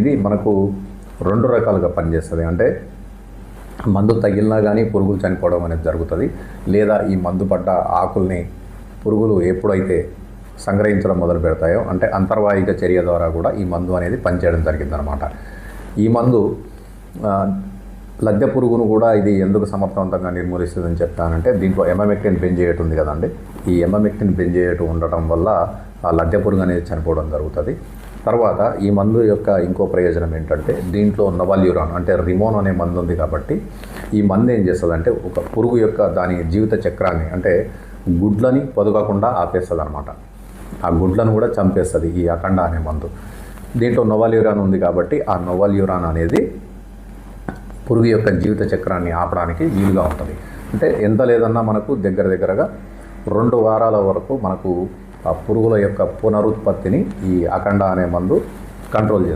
ఇది మనకు రెండు రకాలుగా పనిచేస్తుంది. అంటే మందు తగిలినా కానీ పురుగులు చనిపోవడం అనేది జరుగుతుంది. లేదా ఈ మందు పడ్డ ఆకుల్ని పురుగులు ఎప్పుడైతే సంగ్రహించడం మొదలు పెడతాయో అంటే అంతర్వాహిక చర్య ద్వారా కూడా ఈ మందు అనేది పనిచేయడం జరిగిందనమాట ఈ మందు లద్దె పురుగును కూడా ఇది ఎందుకు సమర్థవంతంగా నిర్మూలిస్తుందని చెప్తానంటే దీంట్లో ఎమమెక్టిన్ బెంజేయట్ ఉంది కదండి. ఈ ఎమమెక్టిన్ బెంజేయట్ ఉండటం వల్ల ఆ లద్దె పురుగు అనేది చనిపోవడం జరుగుతుంది. తర్వాత ఈ మందు యొక్క ఇంకో ప్రయోజనం ఏంటంటే దీంట్లో నవల్యూరాన్ అంటే రిమోన్ అనే మందు ఉంది కాబట్టి ఈ మందు ఏం చేస్తుందంటే ఒక పురుగు యొక్క దాని జీవిత చక్రాన్ని అంటే గుడ్లని పొదగకుండా ఆపేస్తుంది అనమాట ఆ గుడ్లను కూడా చంపేస్తుంది ఈ అఖండ అనే మందు. దీంట్లో నోవాల్యూరాన్ ఉంది కాబట్టి ఆ నోవాల్యూరాన్ అనేది పురుగు యొక్క జీవిత చక్రాన్ని ఆపడానికి వీలుగా ఉంటుంది. అంటే ఎంత లేదన్నా మనకు దగ్గర దగ్గరగా రెండు వారాల వరకు మనకు పురుగుల యొక్క పునరుత్పత్తిని ఈ అఖండ అనే మందు కంట్రోల్ చేస్తుంది.